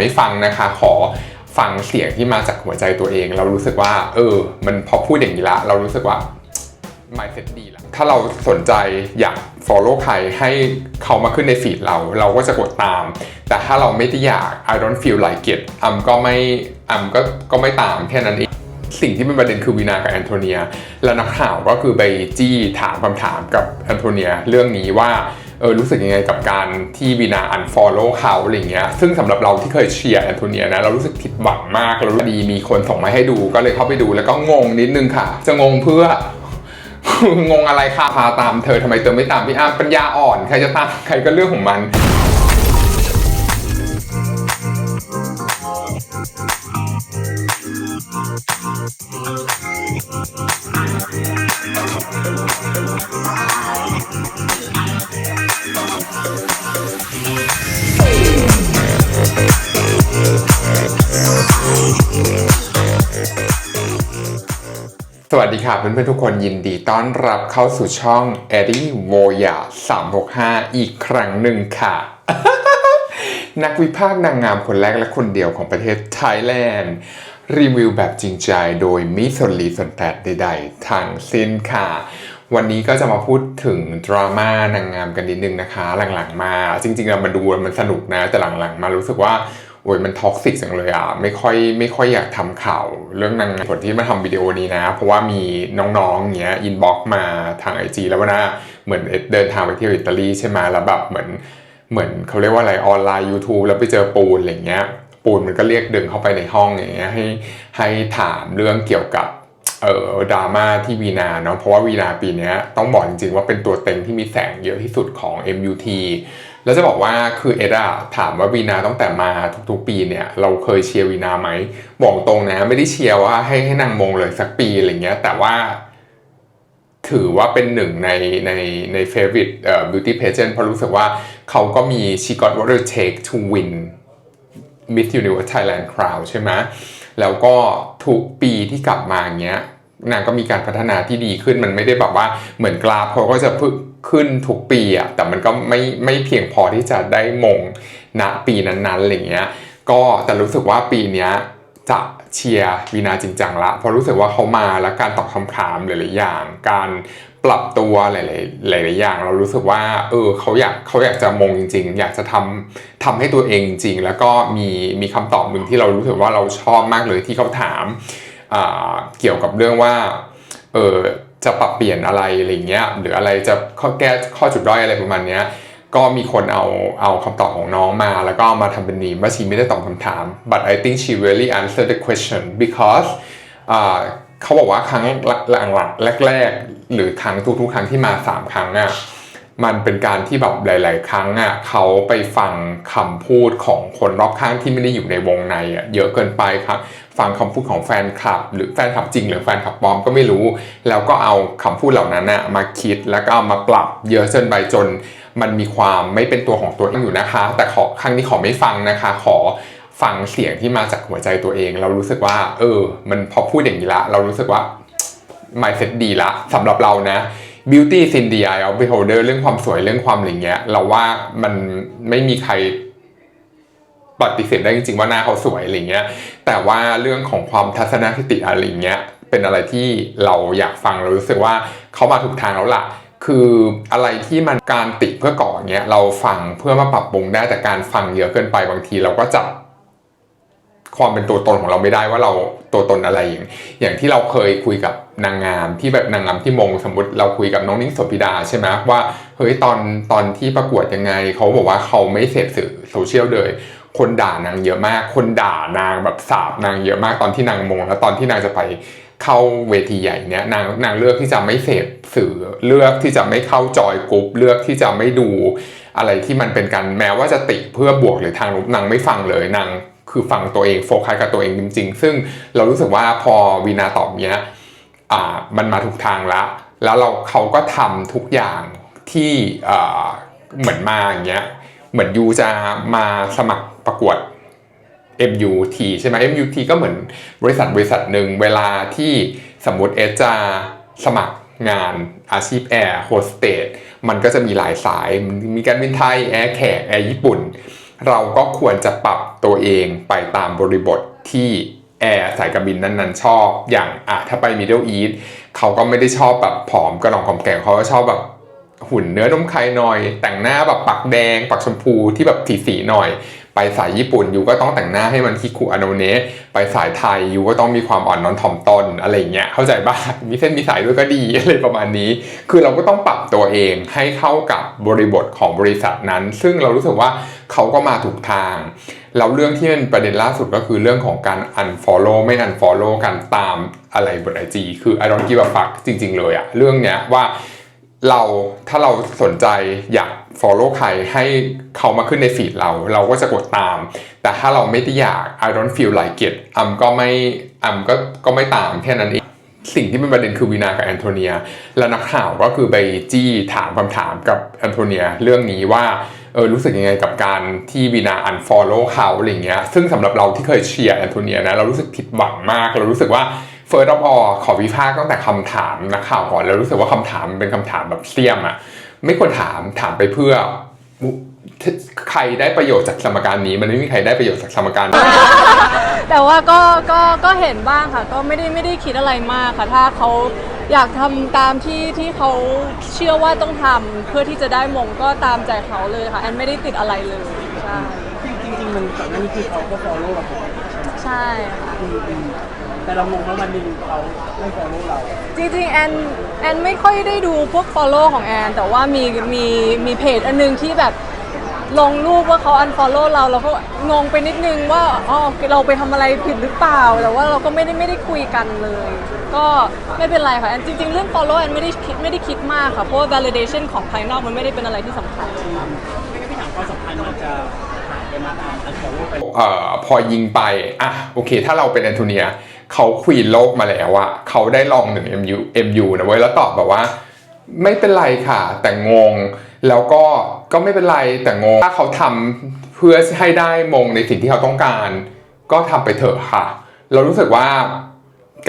ไม่ฟังนะคะ ขอฟังเสียงที่มาจากหัวใจตัวเอง เรารู้สึกว่า เออ มันพอพูดอย่างนี้ละ เรารู้สึกว่า mindset ดีละถ้าเราสนใจอยาก follow ใครให้เขามาขึ้นในฟีดเรา เราก็จะกดตาม แต่ถ้าเราไม่ได้อยาก I don't feel like it อัมก็ไม่อัมก็ก็ไม่ตามแค่นั้นเองสิ่งที่เป็นประเด็นคือวีนากับแอนโทเนีย และนักข่าวก็คือไปจี้ถามคำถามกับแอนโทเนียเรื่องนี้ว่า เออรู้สึกยังไงกับการที่วีนาอันฟอลโล่เขาอะไรเงี้ยซึ่งสำหรับเราที่เคยเชียร์แอนโทเนียนะเรารู้สึกผิดหวังมากเราดีมีคนส่งมาให้ดูก็เลยเข้าไปดูแล้วก็งงนิดนึงค่ะ จะงงเพื่องงอะไรค่ะพาตามเธอทำไมเธอไม่ตามพี่อ้ามปัญญาอ่อน ใครจะตามใครก็เรื่องของมัน ค่ะเพื่อนๆทุกคนยินดีต้อนรับเข้าสู่ช่อง e d d i v o y a 365อีกครั้งหนึ่งค่ะ นักวิพากษ์นางงามคนแรกและคนเดียวของประเทศไทยแลนด์รีวิวแบบจริงใจโดยมิสนลีสนแตดใดๆทั้งสิ้นค่ะ วันนี้ก็จะมาพูดถึงดราม่านางงามกันนิดนึงนะคะ หลังๆมา จริงๆเรามาดูมันสนุกนะ แต่หลังๆมารู้สึกว่า โอ้ยมันท็อกซิกจังเลยอะไม่ค่อยไม่ค่อยอยากทำข่าวเรื่องนางงามผลที่มาทำวิดีโอนี้นะ เพราะว่ามีน้องๆเงี้ยอินบ็อกมาทางไอจีแล้วว่านะเหมือนเดินทางไปเที่ยวอิตาลีใช่ไหมแล้วแบบเหมือนเหมือนเขาเรียกว่าอะไรออนไลน์ YouTube แล้วไปเจอปูนอะไรเงี้ยปูนมันก็เรียกดึงเข้าไปในห้องอย่างเงี้ยให้ให้ถามเรื่องเกี่ยวกับเอ่อดราม่าที่วีนาเนาะเพราะว่าวีนาปีนี้ต้องบอกจริงๆว่าเป็นตัวเต็งที่มีแสงเยอะที่สุดของ MUT แล้วจะบอกว่าคือเอ็ดอะถามว่าวีนาตั้งแต่มาทุกๆปีเนี่ยเราเคยเชียร์วีนาไหมบอกตรงนะไม่ได้เชียร์ว่าให้ให้นางมงเลยสักปีอะไรเงี้ย แต่ว่าถือว่าเป็นหนึ่งในในใน favorite เอ่อ beauty pageant เพราะรู้สึกว่าเขาก็มี she got what it take to win Miss Universe Thailand Crown ใช่ไหมแล้วก็ทุกปีที่กลับมาเงี้ยนางก็มีการพัฒนาที่ดีขึ้นมันไม่ได้แบบว่าเหมือนกราฟเขาก็จะพึ่ง ขึ้นทุกปีอะแต่มันก็ไม่ไม่เพียงพอที่จะได้มงณปีนั้นๆอะไรเงี้ยก็แต่รู้สึกว่าปีเนี้ยจะเชียร์วีนาจริงจังละเพราะรู้สึกว่าเขามาแล้วการตอบคำถามหลายๆอย่าง การปรับตัวหลายๆหลายๆอย่าง เรารู้สึกว่าเออเขาอยากเขาอยากจะมงจริง ๆ อยากจะทำทำให้ตัวเองจริง แล้วก็มีมีคำตอบหนึ่งที่เรารู้สึกว่าเราชอบมากเลยที่เขาถามอ่าเกี่ยวกับเรื่องว่าเออ จะปรับเปลี่ยนอะไรอะไรเงี้ยหรืออะไรจะข้อแก้ข้อจุดด้อยอะไรประมาณเนี้ยก็มีคนเอาเอาคำตอบของน้องมา แล้วก็มาทำเป็นนีมว่าชีไม่ได้ตอบคำถาม but I think she really answered the question because เขาบอกว่าครั้งหลังๆแรก ๆ หรือครั้งทุกๆครั้งที่มา 3 ครั้งอะ มันเป็นการที่แบบหลาย ๆ ครั้งอะเขาไปฟังคำพูดของคนรอบข้างที่ไม่ได้อยู่ในวงในอะเยอะเกินไปครับ ฟังคำพูดของแฟนคลับ หรือแฟนคลับจริงหรือแฟนคลับปลอมก็ไม่รู้ แล้วก็เอาคำพูดเหล่านั้นน่ะมาคิดแล้วก็เอามาปรับเยอะจนไปจน มันมีความไม่เป็นตัวของตัวเองอยู่นะคะ แต่ขอครั้งนี้ขอไม่ฟังนะคะ ขอฟังเสียงที่มาจากหัวใจตัวเอง เรารู้สึกว่า เออ มันพอพูดอย่างนี้ละ เรารู้สึกว่า mindset ดีละสำหรับเรานะ beauty is in the eye of beholder เรื่องความสวยเรื่องความอะไรเงี้ย เราว่ามันไม่มีใครปฏิเสธได้จริงๆว่าหน้าเขาสวยอะไรเงี้ย แต่ว่าเรื่องของความทัศนคติอะไรเงี้ย เป็นอะไรที่เราอยากฟังเรารู้สึกว่าเขามาถูกทางแล้วล่ะ คืออะไรที่มันการติเพื่อก่อเงี้ยเราฟังเพื่อมาปรับปรุงได้แต่การฟังเยอะเกินไปบางที เราก็จับ ความเป็นตัวตนของเราไม่ได้ว่าเราตัวตนอะไรอย่าง อย่างที่เราเคยคุยกับนางงามที่แบบนางงามที่มงสมมติเราคุยกับน้องนิ้งโสภิดาใช่ไหมว่าเฮ้ยตอนตอนที่ประกวดยังไงเขาบอกว่าเขาไม่เสพสื่อโซเชียลเลยคนด่านางเยอะมาก คนด่านางแบบสาบนางเยอะมากตอนที่นางมง แล้วตอนที่นางจะไปเข้าเวทีใหญ่เนี้ยนางนางเลือกที่จะไม่เสพสื่อเลือกที่จะไม่เข้าจอยกรุ๊ปเลือกที่จะไม่ดูอะไรที่มันเป็นการแม้ว่าจะติเพื่อบวกหรือทางลบนางไม่ฟังเลยนาง คือฟังตัวเองโฟกัสกับตัวเองจริง ๆ ซึ่งเรารู้สึกว่าพอวีนาตอบเนี้ยอ่ามันมาถูกทางละ แล้วเราเขาก็ทำทุกอย่างที่อ่าเหมือนมาอย่างเงี้ยเหมือนยูจะมาสมัครประกวด MUT ใช่ไหม MUT ก็เหมือนบริษัทบริษัทหนึ่งเวลาที่สมมติเอจะสมัครงานอาชีพแอร์โฮสเตสมันก็จะมีหลายสาย มีการบินไทยแอร์แขกแอร์ญี่ปุ่น เราก็ควรจะปรับตัวเองไปตามบริบทที่แอร์สายการบินนั้นๆ ชอบ อย่างอะถ้าไป Middle East เขาก็ไม่ได้ชอบแบบผอมกระหน่องขอมแก่เขาก็ชอบแบบหุ่นเนื้อนมไข่หน่อย แต่งหน้าแบบปักแดง ปักชมพูที่แบบสีๆหน่อย ไปสายญี่ปุ่นยูก็ต้องแต่งหน้าให้มันคิคุอโนเนะไปสายไทยยูก็ต้องมีความอ่อนน้อมถ่อมตนอะไรเงี้ยเข้าใจบ้างมีเส้นมีสายด้วยก็ดีอะไรประมาณนี้ คือเราก็ต้องปรับตัวเองให้เข้ากับบริบทของบริษัทนั้น ซึ่งเรารู้สึกว่าเขาก็มาถูกทางแล้วเรื่องที่เป็นประเด็นล่าสุดก็คือเรื่องของการ unfollow ไม่ unfollow กันตามอะไรบนไอจีคือ I don't give a fuck จริง ๆ เลยอะเรื่องเนี้ยว่าเราถ้าเราสนใจอยาก follow ใครให้เขามาขึ้นในฟีดเรา เราก็จะกดตาม แต่ถ้าเราไม่ได้อยาก I don't feel like it อัมก็ไม่อัมก็ก็ไม่ตามแค่นั้นเองสิ่งที่เป็นประเด็นคือวีนากับแอนโทเนีย และนักข่าวก็คือไปจี้ถามคำถามกับแอนโทเนีย เรื่องนี้ว่า เออรู้สึกยังไงกับการที่วีนา unfollow เขาอะไรเงี้ยซึ่งสำหรับเราที่เคยเชียร์แอนโทเนียนะเรารู้สึกผิดหวังมาก เรารู้สึกว่า First of all ขอวิพากษ์ตั้งแต่คำถามนักข่าวก่อนแล้วรู้สึกว่าคำถามมันเป็นคำถามแบบเสี่ยมอะไม่ควรถามถามไปเพื่อใครได้ประโยชน์จากสมการนี้ มันไม่มีใครได้ประโยชน์จากสมการ แต่ว่าก็ก็ก็เห็นบ้างค่ะ ก็ไม่ได้ไม่ได้คิดอะไรมากค่ะ ถ้าเขา อยากทำตามที่ที่เขาเชื่อว่าต้องทำเพื่อที่จะได้มงก็ตามใจเขาเลยค่ะแอนไม่ได้ติดอะไรเลยใช่จริงๆมันก่อนหน้านี้คือเขาก็ follow เราปกติใช่ไหมใช่ค่ะอืมอืมแต่เรามองว่าวันหนึ่งเขาไม่ follow เรา จริงๆแอนแอนไม่ค่อยได้ดูพวก follow ของแอน แต่ว่ามีมีมีเพจอันนึงที่แบบ ลงรูปว่าเขา unfollow เราเราก็งงไปนิดนึงว่าอ๋อเราไปทำอะไรผิดหรือเปล่า แต่ว่าเราก็ไม่ได้ไม่ได้คุยกันเลย ก็ไม่เป็นไรค่ะแอนจริง ๆ เรื่อง follow แอนไม่ได้คิดไม่ได้คิดมากค่ะเพราะว่า validation ของภายนอกมันไม่ได้เป็นอะไรที่สำคัญ ไม่งั้นพี่ถามความสัมพันธ์มันจะหายไปมาตามอัน follow ไปเอ่อพอยิงไปอะโอเค ถ้าเราเป็นแอนโทเนียเขาควีนโลกมาแล้วอะเขาได้ลองหนึ่ง MU MU นะเว้ยแล้วตอบแบบว่า ไม่เป็นไรค่ะ แต่งง แล้วก็ ก็ไม่เป็นไรแต่งงถ้าเขาทำเพื่อให้ได้มงในสิ่งที่เขาต้องการ ก็ทำไปเถอะค่ะ เรารู้สึกว่า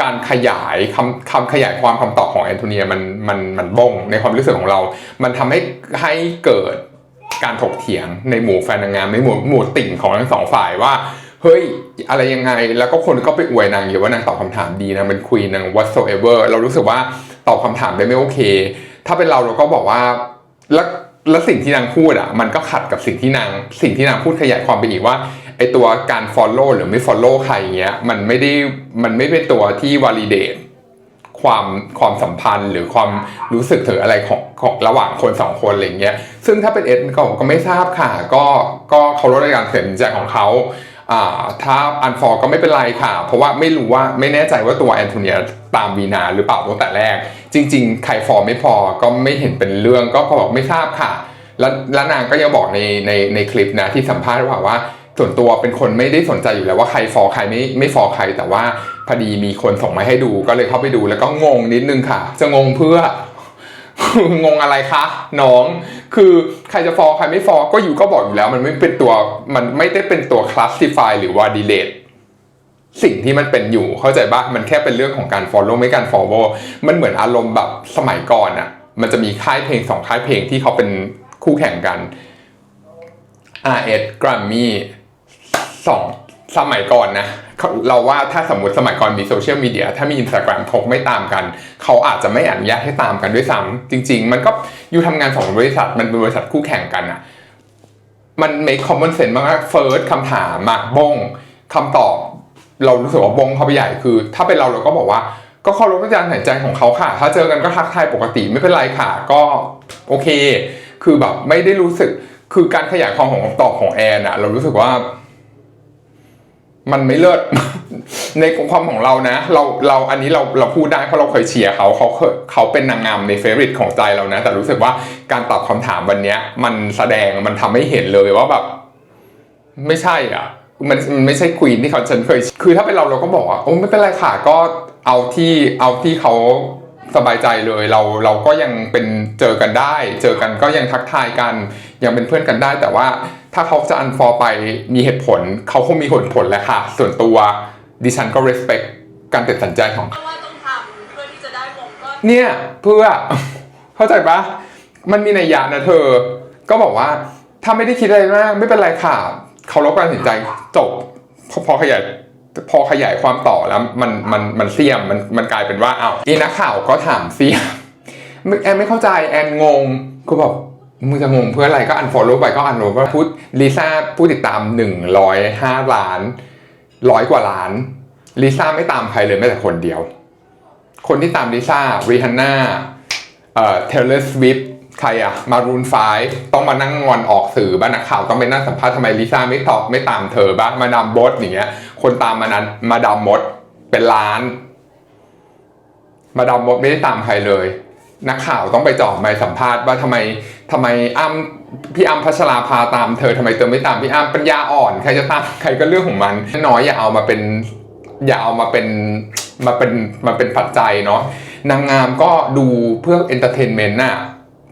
การขยายคำคำขยายความคำตอบของแอนโทเนียมันมันมันบงในความรู้สึกของเรา มันทำให้ให้เกิดการถกเถียงในหมู่แฟนนางงามในหมู่หมู่ติ่งของทั้งสองฝ่ายว่าเฮ้ยอะไรยังไงแล้วก็คนก็ไปอวยนางเยอะว่านางตอบคำถามดีนางเป็นควีนนาง whatsoever เรารู้สึกว่าตอบคำถามได้ไม่โอเค ถ้าเป็นเราเราก็บอกว่าแล้ว แล้วสิ่งที่นางพูดอะมันก็ขัดกับสิ่งที่นางสิ่งที่นางพูดขยายความไปอีกว่าไอตัวการ follow หรือไม่ follow ใครเงี้ยมันไม่ได้มันไม่เป็นตัวที่ validate ความความสัมพันธ์หรือความรู้สึกถึงอะไรของของระหว่างคนสองคนอะไรเงี้ยซึ่งถ้าเป็นเอสก็ก็ไม่ทราบค่ะ ก็ก็เคารพในการตัดสินใจของเขาอ่าถ้าอันฟอร์ก็ไม่เป็นไรค่ะ เพราะว่าไม่รู้ว่าไม่แน่ใจว่าตัวแอนโทเนียตามวีนาหรือเปล่าตั้งแต่แรก จริง ๆ ใครฟอร์ไม่พอก็ไม่เห็นเป็นเรื่องก็พอบอกไม่ทราบค่ะ แล้วแล้วนางก็ยังบอกในในในคลิปนะที่สัมภาษณ์ว่าว่าส่วนตัวเป็นคนไม่ได้สนใจอยู่แล้วว่าใครฟอร์ใครไม่ไม่ฟอร์ใครแต่ว่าพอดีมีคนส่งมาให้ดูก็เลยเข้าไปดูแล้วก็งงนิดนึงค่ะ จะงงเพื่อ งงอะไรคะน้อง คือใครจะฟอร์ใครไม่ฟอร์ก็อยู่ก็บอกอยู่แล้ว มันไม่เป็นตัวมันไม่ได้เป็นตัวคลาสสิฟายหรือว่าดีเลตสิ่งที่มันเป็นอยู่เข้าใจปะมันแค่เป็นเรื่องของการ follow ไม่การ follow มันเหมือนอารมณ์แบบสมัยก่อนอะมันจะมีค่ายเพลงสองค่ายเพลงที่เขาเป็นคู่แข่งกัน RS Grammy สอง สมัยก่อนนะเราว่าถ้าสมมติสมัยก่อนมีโซเชียลมีเดียถ้ามีอินสตาแกรมเขาไม่ตามกัน เขาอาจจะไม่อนุญาตให้ตามกันด้วยซ้ำจริง ๆ มันก็อยู่ทำงานสองบริษัทมันเป็นบริษัทคู่แข่งกันอะมัน make common sense มากๆ first คำถามอะบงคำตอบ เรารู้สึกว่าบงเขาไปใหญ่คือ ถ้าเป็นเราเราก็บอกว่า ก็เคารพการตัดสินใจของเขาค่ะ ถ้าเจอกันก็ทักทายปกติไม่เป็นไรค่ะ ก็โอเค คือแบบไม่ได้รู้สึกคือการขยายความของคำตอบของแอนอะเรารู้สึกว่า มันไม่เลิศ ในความของเรานะ เราเราอันนี้เราเราพูดได้เพราะเราเคยเชียร์เขาเขาเขาเป็นนางงามในเฟร i ตของใจเรานะ แต่รู้สึกว่าการตอบคำถามวันเนี้ยมันแสดงมันทำให้เห็นเลยว่าแบบ ไม่ใช่อะมันมันไม่ใช่ควีนที่เขาฉันเคย คือถ้าเป็นเราเราก็บอกว่าโอ้ไม่เป็นไรค่ะ ก็เอาที่เอาที่เขาสบายใจเลยเราเราก็ยังเป็นเจอกันได้ เจอกันก็ยังทักทายกัน ยังเป็นเพื่อนกันได้แต่ว่า ถ้าเขาจะอันฟอร์ไปมีเหตุผล เขาคงมีเหตุผลแหละค่ะ ส่วนตัวดิฉันก็ respect การตัดสินใจของเขาว่าต้องทำเพื่อที่จะได้มงก็เนี่ยเพื่อ เข้าใจปะมันมีนัยยะนะเธอ ก็บอกว่าถ้าไม่ได้คิดอะไรมากไม่เป็นไรค่ะเคารพการตัดสินใจจบพอพอขยายพอขยายความต่อแล้วมันมันมันเสียมมันมันกลายเป็นว่าอ้าวอีนักข่าวก็ถามเสียมไม่แอนไม่เข้าใจแอนงงก็บอก มึงจะงงเพื่ออะไรก็อันฟอลโล่ไปก็อันโนก็พูดลิซ่าผู้ติดตาม 105 ล้านร้อยกว่าล้านลิซ่าไม่ตามใครเลยแม้แต่คนเดียว คนที่ตามลิซ่ารีฮันน่าเอ่อเทเลสวิฟใครอะมารูนไฟต้องมานั่งงอนออกสื่อบ้านนักข่าวต้องไปนั่งสัมภาษณ์ทำไมลิซ่าไม่ตอบไม่ตามเธอบ้างมาดามบดอย่างเงี้ย คนตามมานั้นมาดามมดเป็นล้าน มาดามมดไม่ได้ตามใครเลย นักข่าวต้องไปจ่อไมสัมภาษณ์ว่าทำไม ทำไมอ้ำพี่อ้ำพัชราภาตามเธอทำไมเธอไม่ตามพี่อ้ำปัญญาอ่อนใครจะตามใครก็เรื่องของมันน้อยอย่าเอามาเป็นอย่าเอามาเป็นมาเป็นมาเป็นปัจจัยเนาะนางงามก็ดูเพื่อเอนเตอร์เทนเมนต์น่ะ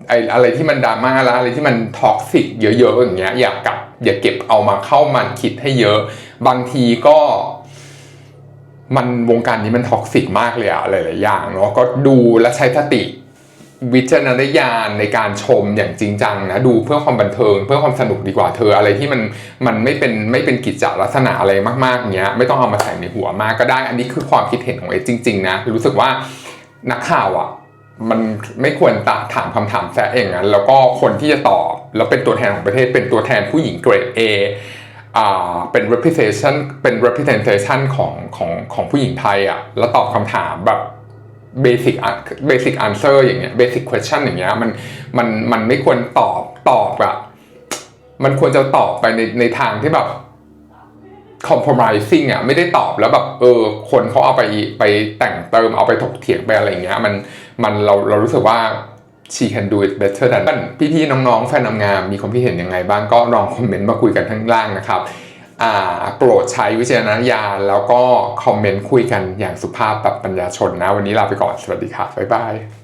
ไออะไรที่มันดราม่าแล้วอะไรที่มันท็อกซิกเยอะๆอย่างเงี้ยอย่ากลับอย่าเก็บเอามาเข้ามันคิดให้เยอะ บางทีก็มันวงการนี้มันท็อกซิกมากเลยอะหลายๆอย่างเนาะก็ดูและใช้สติ วิจารณญาณในการชมอย่างจริงจังนะดูเพื่อความบันเทิง เพื่อความสนุกดีกว่าเธออะไรที่มันมันไม่เป็นไม่เป็นกิจจลักษณะอะไรมากๆเงี้ยไม่ต้องเอามาใส่ในหัวมากก็ได้ อันนี้คือความคิดเห็นของเอจริง ๆ นะ รู้สึกว่านักข่าวอะมันไม่ควรตถามคำถามแซะอย่างนั้นแล้วก็คนที่จะตอบ แล้วเป็นตัวแทนของประเทศเป็นตัวแทนผู้หญิงเกรด A อ่าเป็น representation เป็น representation ของของของผู้หญิงไทยอะแล้วตอบคำถามแบบ basic an- basic answer อย่างเงี้ย basic question อย่างเงี้ยมันมันมันไม่ควรตอบตอบอะมันควรจะตอบไปในในทางที่แบบ compromising อะไม่ได้ตอบแล้วแบบเออ คนเขาเอาไปไปแต่งเติมเอาไปถกเถียงไปอะไรเงี้ย มันมันเราเรารู้สึกว่า she can do it better than พี่ๆน้องๆ แฟนนางงามมีความคิดเห็นยังไงบ้างก็ลองคอมเมนต์มาคุยกันข้างล่างนะครับ โปรดใช้วิจารณญาณแล้วก็คอมเมนต์คุยกันอย่างสุภาพแบบปัญญาชนนะ วันนี้ลาไปก่อน สวัสดีค่ะ บ๊ายบาย